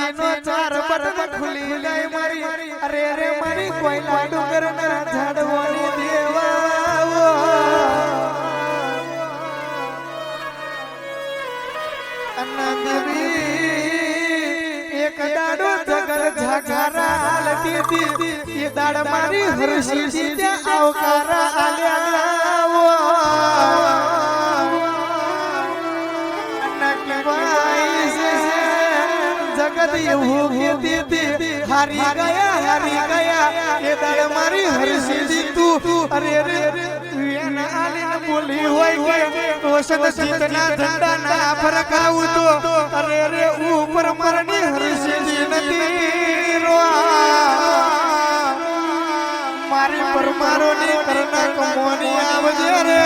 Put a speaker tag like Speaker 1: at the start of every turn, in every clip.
Speaker 1: છાતીનો ચાર બટન ખુલી ગઈ મારી. અરે અરે મારી કોઈલા ડુંગરના ઝાડવાની દેવાઓ અનંદવી એક દાડો જગર ઝાઝારા હાલતી હતી. એ દાડ મારી હરસીદી ત્યાં આવકારા આલ્યા. જગત એવું કીધી હારી ગયા હારી ગયા એ દાડ મારી હરસીદી તું અરે અરે બોલી હોય કે રોશન જીતના ઝંડા ના ફરકાવું તો અરે અરે ઉપર મરની હરસીદી નથી મારી પરમારો ની કરના કમોની આવજે રે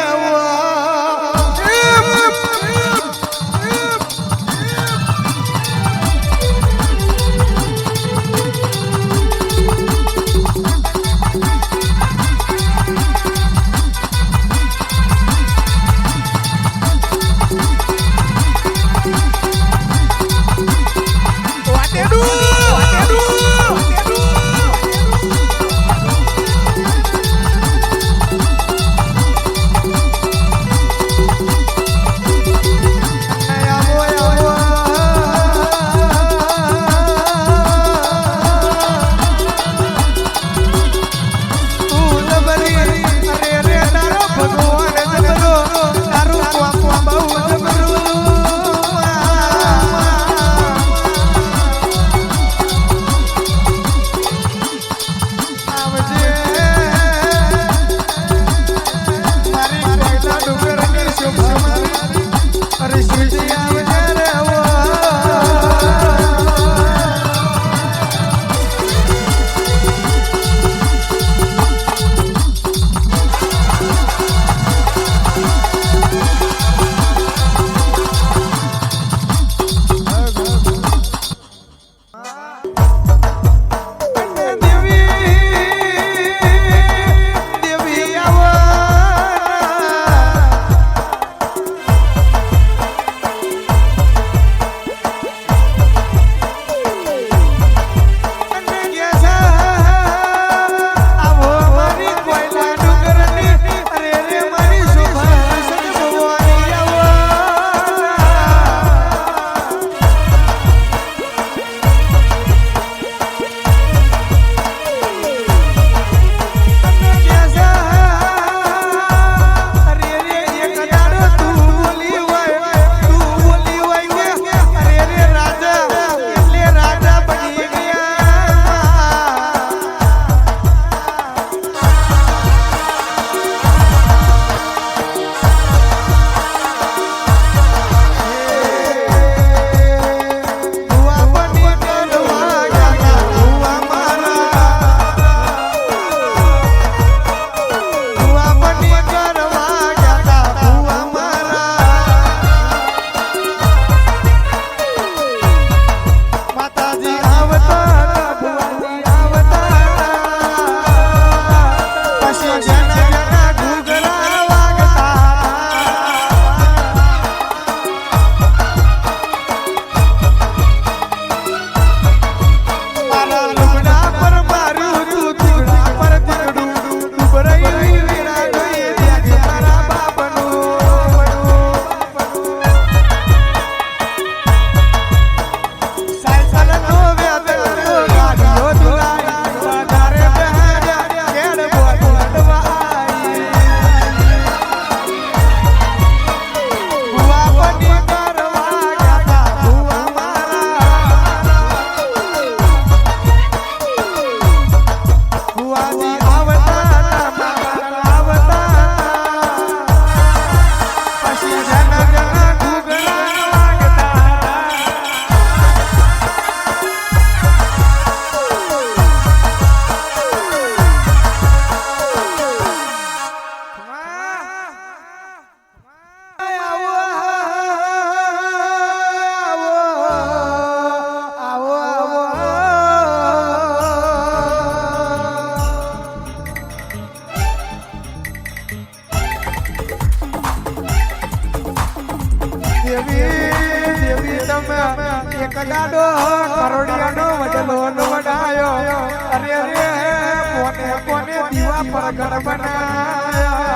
Speaker 1: જીવા ઘર બનાયા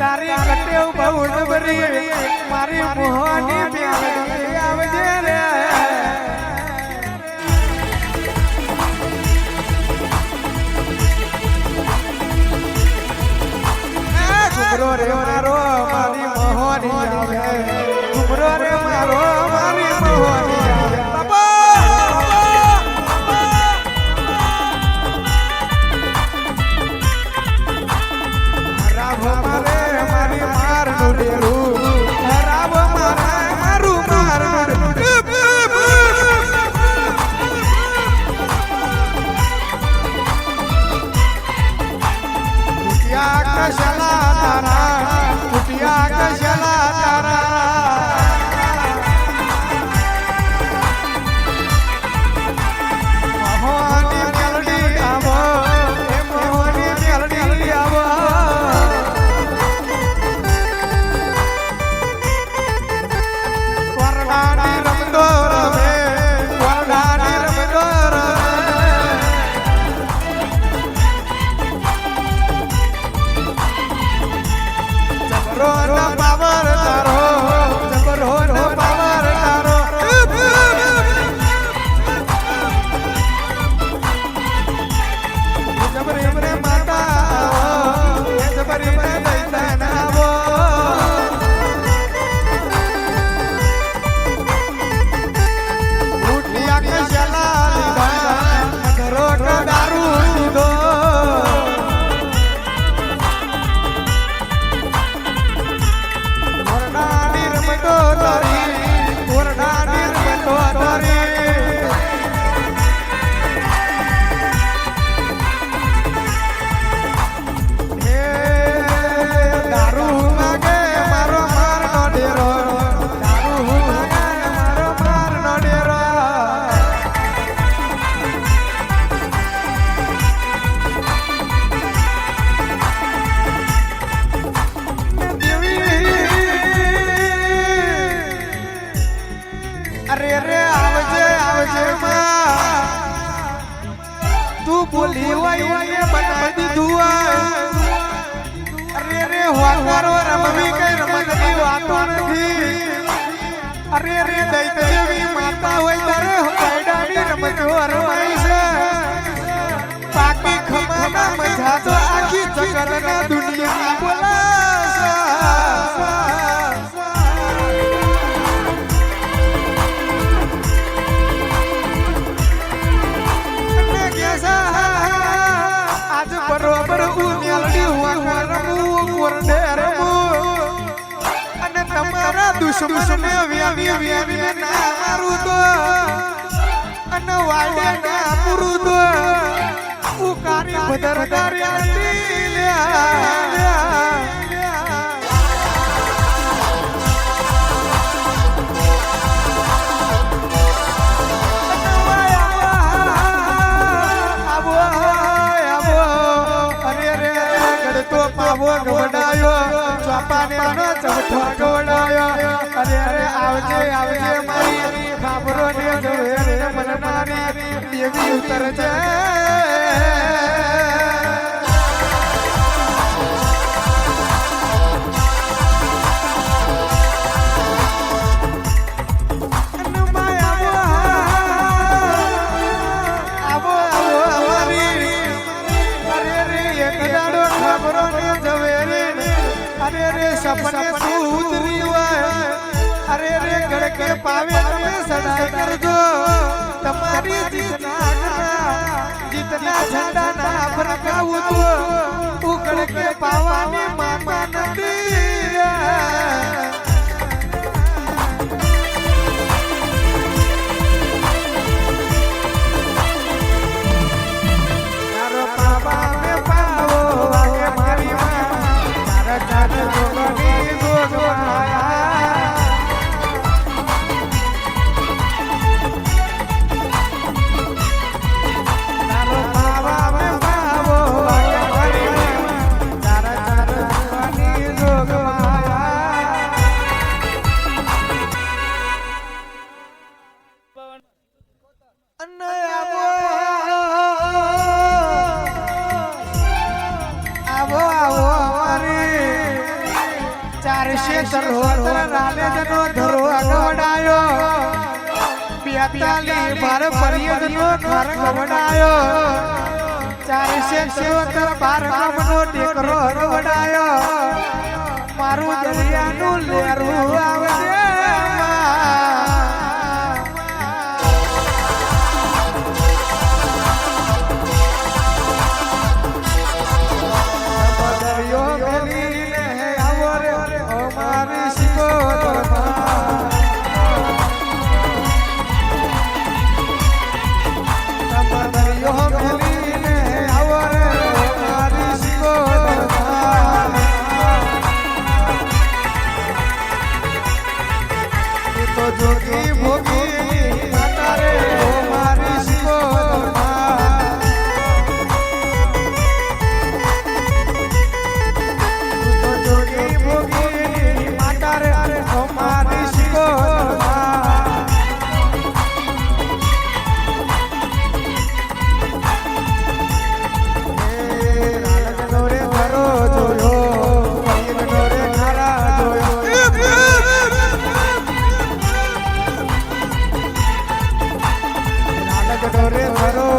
Speaker 1: તારી કટેવ બહુ ડબરી મારી મોહની બેન Eu aroma de ભૂલી હોય એને બનાવી દીધું અરે રે કઈ રમતની વાતો હોય તારે રમતો રમાય છે. પાકી ખમાના મજા તો આખી જગતના દુનિયાની દુશ્મન વ્યાવી વ્યાવી ના મારું તો. અને વાડ્યા ના પૂરું તો. પાવો ગવડાયો ચોપાને નો ચોથો આવજે આવજે મારી. બાબરો ને જોવે રે મન મારી. દેવી ઉતરજે ચારશે તરોતર રાલેજનો ધરો અગવડાયો બેતાલી બાર પરિયદનો ઘર ગવડાયો. ચારશે તરોતર બાર ગામનો ટેકરો અગવડાયો મારું દરિયાનું લેરું આવે ડોરે ફરો